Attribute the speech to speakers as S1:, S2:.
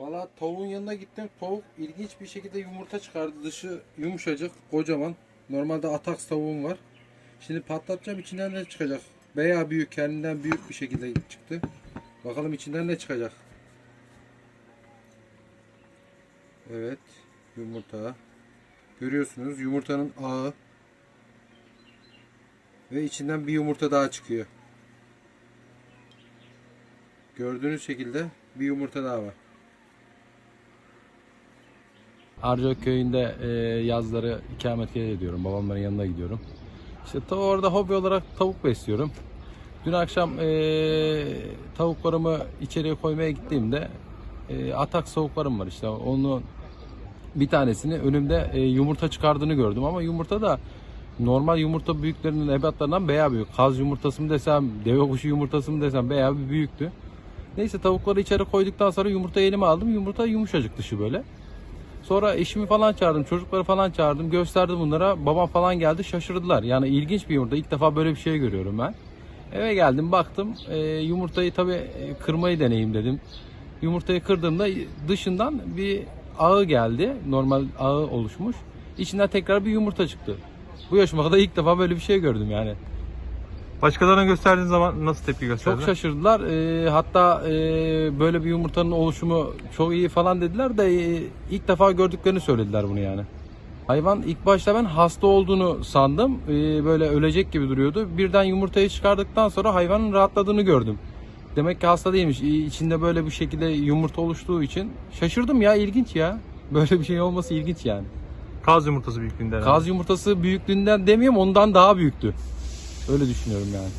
S1: Valla tavuğun yanına gittim. Tavuk ilginç bir şekilde yumurta çıkardı. Dışı yumuşacık, kocaman. Normalde ataks tavuğum var. Şimdi patlatacağım içinden ne çıkacak? Veya büyük, kendinden büyük bir şekilde çıktı. Bakalım içinden ne çıkacak? Evet, yumurta. Görüyorsunuz yumurtanın ağı. Ve içinden bir yumurta daha çıkıyor. Gördüğünüz şekilde bir yumurta daha var.
S2: Arca köyünde e, yazları ikametgah ediyorum. Babamların yanına gidiyorum. İşte ta orada hobi olarak tavuk besliyorum. Dün akşam e, tavuklarımı içeriye koymaya gittiğimde e, atak tavuklarım var işte. Onun bir tanesini önümde e, yumurta çıkardığını gördüm ama yumurta da normal yumurta büyüklerinin ebatlarından bayağı büyük. Kaz yumurtası mı desem, deve kuşu yumurtası mı desem bayağı bir büyüktü. Neyse tavukları içeri koyduktan sonra yumurtayı elime aldım. Yumurta yumuşacık dışı böyle. Sonra eşimi falan çağırdım, çocukları falan çağırdım, gösterdim bunlara. Babam falan geldi, şaşırdılar. Yani ilginç bir yumurta. İlk defa böyle bir şey görüyorum ben. Eve geldim, baktım. E, yumurtayı tabii e, kırmayı deneyeyim dedim. Yumurtayı kırdığımda dışından bir ağı geldi. Normal ağı oluşmuş. İçinden tekrar bir yumurta çıktı. Bu yaşıma kadar ilk defa böyle bir şey gördüm yani.
S3: Başkalarına gösterdiğin zaman nasıl tepki
S2: Çok
S3: gösterdiler?
S2: şaşırdılar. Ee, hatta e, böyle bir yumurtanın oluşumu çok iyi falan dediler de e, ilk defa gördüklerini söylediler bunu yani. Hayvan ilk başta ben hasta olduğunu sandım. Ee, böyle ölecek gibi duruyordu. Birden yumurtayı çıkardıktan sonra hayvanın rahatladığını gördüm. Demek ki hasta değilmiş. İçinde böyle bir şekilde yumurta oluştuğu için şaşırdım ya ilginç ya. Böyle bir şey olması ilginç yani.
S3: Kaz yumurtası büyüklüğünde. herhalde.
S2: Kaz yumurtası büyüklüğünden demiyorum ondan daha büyüktü. Öyle düşünüyorum yani.